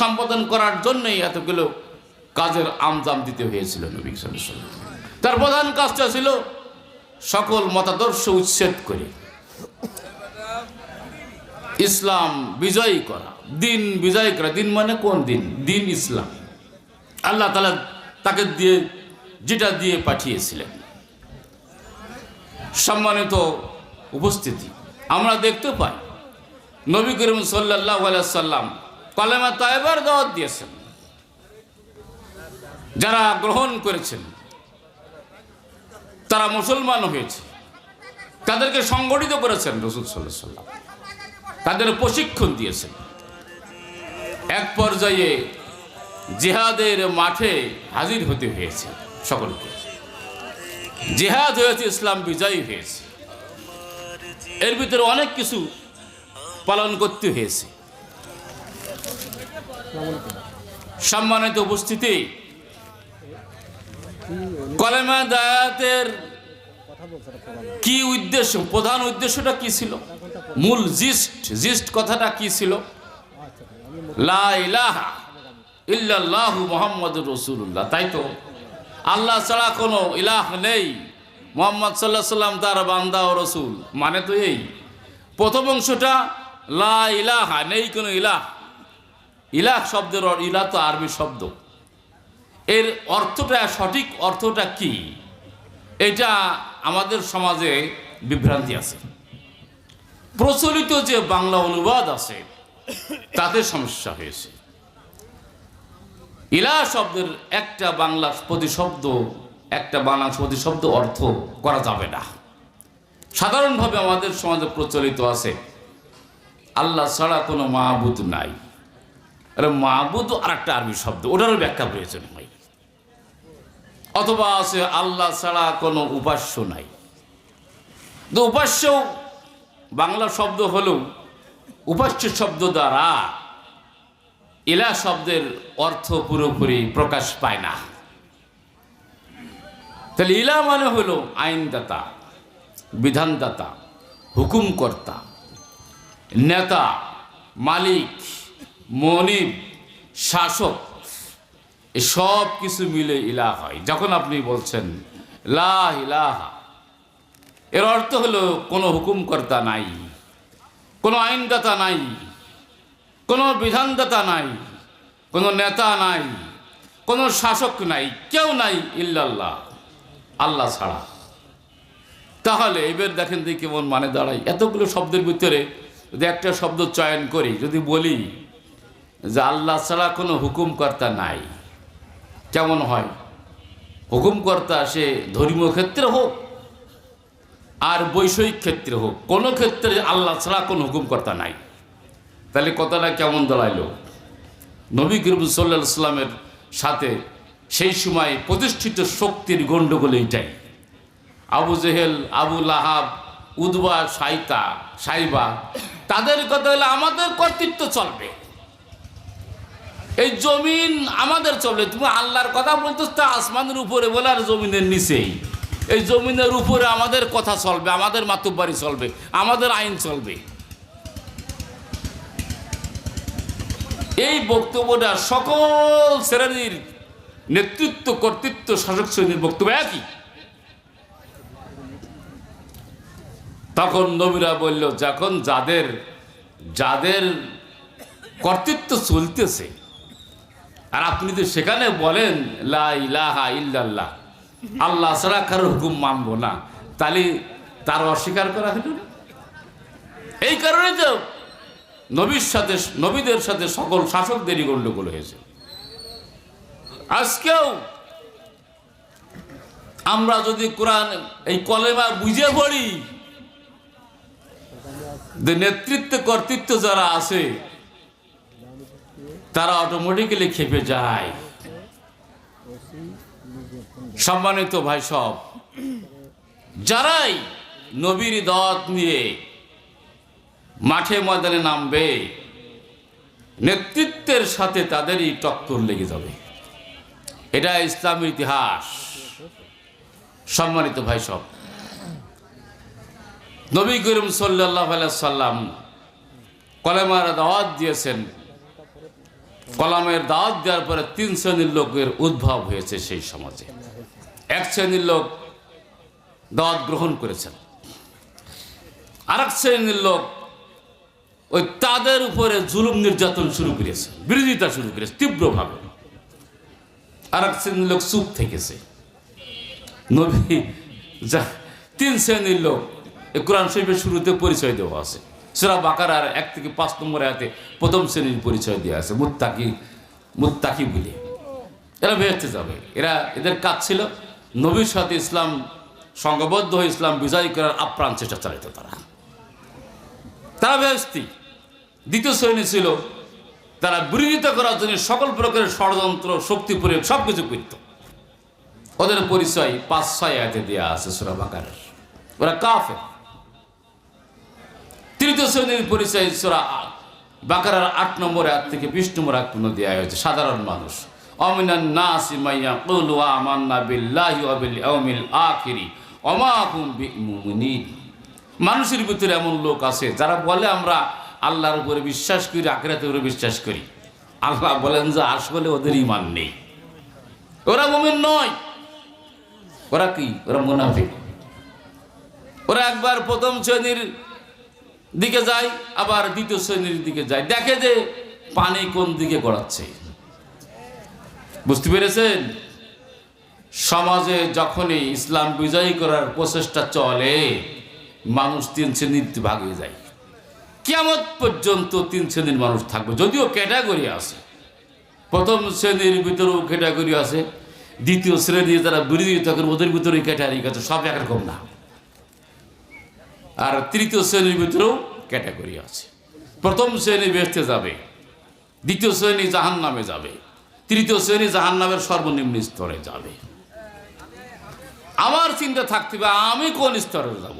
সম্পাদন করার জন্যই এতগুলো কাজের আমজাম দিতে হয়েছিল নবী। তার প্রধান কাজটা ছিল সকল মতাদর্শ উচ্ছেদ করে। ইসলাম বিজয়ী করা। দিন বিজয় করা। দিন মানে কোন দিন? দিন ইসলাম। আল্লাহ তালা তাকে দিয়ে যেটা দিয়ে পাঠিয়েছিলেন। সম্মানিত উপস্থিতি। আমরা দেখতে পাই নবী করিম সাল্লাহ সাল্লাম কলেমা তাইবার দাওয়াত দিয়েছেন। যারা গ্রহণ করেছেন, তারা মুসলমান হয়েছে। তাদেরকে সংগঠিত করেছেন রসুল সাল্লাহ তাদের প্রশিক্ষণ দিয়েছেন। এক পর্যায়ে জেহাদের মাঠে হাজির হতে হয়েছে সকলকে। জেহাদ হয়েছে, ইসলাম বিজয়ী হয়েছে। এর ভিতরে অনেক কিছু পালন করতে হয়েছে। সম্মানিত উপস্থিতি। কলেমা দায়াতের কি উদ্দেশ্য, প্রধান উদ্দেশ্যটা কি ছিল? মূল জিস্ট জিস্ট কথাটা কি ছিল? লা ইলাহা ইল্লাল্লাহু মুহাম্মাদুর রাসূলুল্লাহ। তাই তো? আল্লাহ ছাড়া কোনো ইলাহ নেই। মোহাম্মদ সাল্লাহ সাল্লাম তার বান্দা ও রসুল। মানে তো এই। প্রথম অংশটা লা ইলাহা, নেই কোনো ইলাহ। ইলাহ শব্দের ইলাহ তো আরবি শব্দ। এর অর্থটা সঠিক, অর্থটা কি? এটা আমাদের সমাজে বিভ্রান্তি আছে। প্রচলিত যে বাংলা অনুবাদ আছে, তাতে সমস্যা হয়েছে। ইলা শব্দের একটা বাংলা প্রতিশব্দ, একটা বাংলা প্রতিশব্দ অর্থ করা যাবে না। সাধারণভাবে আমাদের সমাজে প্রচলিত আছে, আল্লাহ ছাড়া কোনো মাহবুদ নাই। আরে মাহবুদ আর একটা আরবি শব্দ, ওটারও ব্যাখ্যা প্রয়োজন হয় অথবা আছে আল্লাহ ছাড়া কোনো উপাস্য নাই। তো উপাস্য বাংলা শব্দ হলেও উপাস্য শব্দ দ্বারা ইলা শব্দের অর্থ পুরোপুরি প্রকাশ পায় না। তাহলে ইলা মানে হলো আইনদাতা, বিধানদাতা, হুকুমকর্তা, নেতা, মালিক মনিব, শাসক সব কিছু মিলে ইলা হয়। যখন আপনি বলছেন, লা ইলাহা, এর অর্থ হলো কোনো হুকুমকর্তা নাই, কোনো আইনদাতা নাই, কোনো বিধানদাতা নাই, কোনো নেতা নাই, কোনো শাসক নাই, কেউ নাই ইল্লাল্লাহ, আল্লাহ ছাড়া। তাহলে এবার দেখেন দেখি কেমন মানে দাঁড়ায়। এতগুলো শব্দের ভিতরে যদি একটা শব্দ চয়ন করি, যদি বলি যে আল্লাহ ছাড়া কোনো হুকুমকর্তা নাই। কেমন হয়? হুকুমকর্তা সে ধর্মীয় ক্ষেত্রে হোক আর বৈষয়িক ক্ষেত্রে হোক, কোনো ক্ষেত্রে আল্লাহ ছাড়া কোনো হুকুমকর্তা নাই। তাহলে কথাটা কেমন দাঁড়াইলো নবী করিম সাল্লা সাল্লামের সাথে সেই সময় প্রতিষ্ঠিত শক্তির গণ্ডগোল এইটাই। আবু জেহেল, আবু লাহাব, উদবা, সাইতা, সাইবা, তাদের কথা হলে আমাদের কর্তৃত্ব চলবে। এই জমিন আমাদের চলবে তুমি আল্লাহর কথা বলতো তা আসমানের উপরে বলে আর জমিনের নিচেই। এই জমিনের উপরে আমাদের কথা চলবে, আমাদের মাতুব্বাড়ি চলবে, আমাদের আইন চলবে। এই বক্তব্যটা সকল শ্রেণির নেতৃত্ব, কর্তৃত্ব, শাসক শ্রেণির বক্তব্য একই। তখন নবীরা বলল, যখন যাদের যাদের কর্তৃত্ব চলতেছে আর আপনি তো সেখানে বলেন ইল্লাল্লাহ। আল্লাহ ছাড়া কারোর হুকুম মানব না। তাহলে তার অস্বীকার করা হলো না? এই কারণে তো নবীর সাথে, নবীদের সাথে সকল শাসকদেরই গণ্ডগোল হয়েছে। আজকেও আমরা যদি কোরআন, এই কলেমা বুঝে পড়ি নেতৃত্ব, কর্তৃত্ব যারা আছে তারা অটোমেটিক্যালি খেপে যায়। সম্মানিত ভাই সব, যারাই নবীর দত নিয়ে মাঠে ময়দানে নামবে, নেতৃত্বের সাথে তাদেরই টক্কর লেগে যাবে। এটা ইসলামের ইতিহাস। সম্মানিত ভাই সব, নবী করিম সাল্লাহ সাল্লাম কলেমার দাওয়াত দিয়েছেন। কলামের দাওয়াত দেওয়ার পরে তিন শ্রেণির লোকের উদ্ভব হয়েছে সেই সমাজে। এক শ্রেণির লোক দাওয়াত গ্রহণ করেছেন। আর এক শ্রেণির লোক ওই তাদের উপরে জুলুম নির্যাতন শুরু করেছে, বিরোধিতা শুরু করেছে তীব্রভাবে। আর এক শ্রেণির লোক চুপ থেকেছে। নবী যা তিন শ্রেণির লোক কোরআন শরীফের শুরুতে পরিচয় দেওয়া আছে। সুরা বাকার আর এক থেকে পাঁচ নম্বর আয়াতে প্রথম শ্রেণির পরিচয় দেওয়া আছে, মুত্তাকি মুত্তাকি বলে। এরা বেহেস্তে যাবে। এরা এদের কাজ ছিল নবীর সাথে ইসলাম, সংঘবদ্ধ হয়ে ইসলাম বিজয় করার আপ্রাণ চেষ্টা চালিত তারা। তারা বেহস্তি। দ্বিতীয় শ্রেণি ছিল, তারা বিরোধিতা করার জন্য সকল প্রকারের ষড়যন্ত্র, শক্তি প্রয়োগ সব কিছু করত। ওদের পরিচয় পাঁচ, ছয় আয়াতে দেওয়া আছে সুরা বাকারের। ওরা কাফে তৃতীয় শ্রেণির পরিচয় সুরা বাকারার আট নম্বর আয়াত থেকে বিশ নম্বর আয়াত পর্যন্ত দেওয়া হয়েছে। সাধারণ মানুষ। মানুষের ভিতরে এমন লোক আছে, যারা বলে আমরা আল্লাহর উপরে বিশ্বাস করি, আখেরাতের উপরে বিশ্বাস করি। আল্লাহ বলেন যে, আসলে ওদের ইমান নেই। ওরা মুমিন নয়। ওরা কি? ওরা মুনাফিক। ওরা একবার প্রথম শ্রেণির দিকে যায় আবার দ্বিতীয় শ্রেণির দিকে যায় দেখে যে পানি কোন দিকে গড়াচ্ছে। বুঝতে পেরেছেন? সমাজে যখনই ইসলাম বিজয়ী করার প্রচেষ্টা চলে, মানুষ তিন শ্রেণির ভাগে যায়। কেমন পর্যন্ত তিন শ্রেণির মানুষ থাকবে, যদিও ক্যাটাগরি আছে। প্রথম শ্রেণির ভিতরেও ক্যাটাগরি আছে, দ্বিতীয় শ্রেণি যারা বিরোধিতা করবে ওদের ভিতরে ক্যাটাগরি আছে, সব একরকম না। আর তৃতীয় শ্রেণির ভিতরেও ক্যাটাগরি আছে। প্রথম শ্রেণি বেসতে যাবে, দ্বিতীয় শ্রেণি জাহান নামে যাবে, তৃতীয় শ্রেণি জাহান নামের সর্বনিম্ন স্তরে যাবে। আমার চিন্তা থাকতে হবে আমি কোন স্তরে যাব?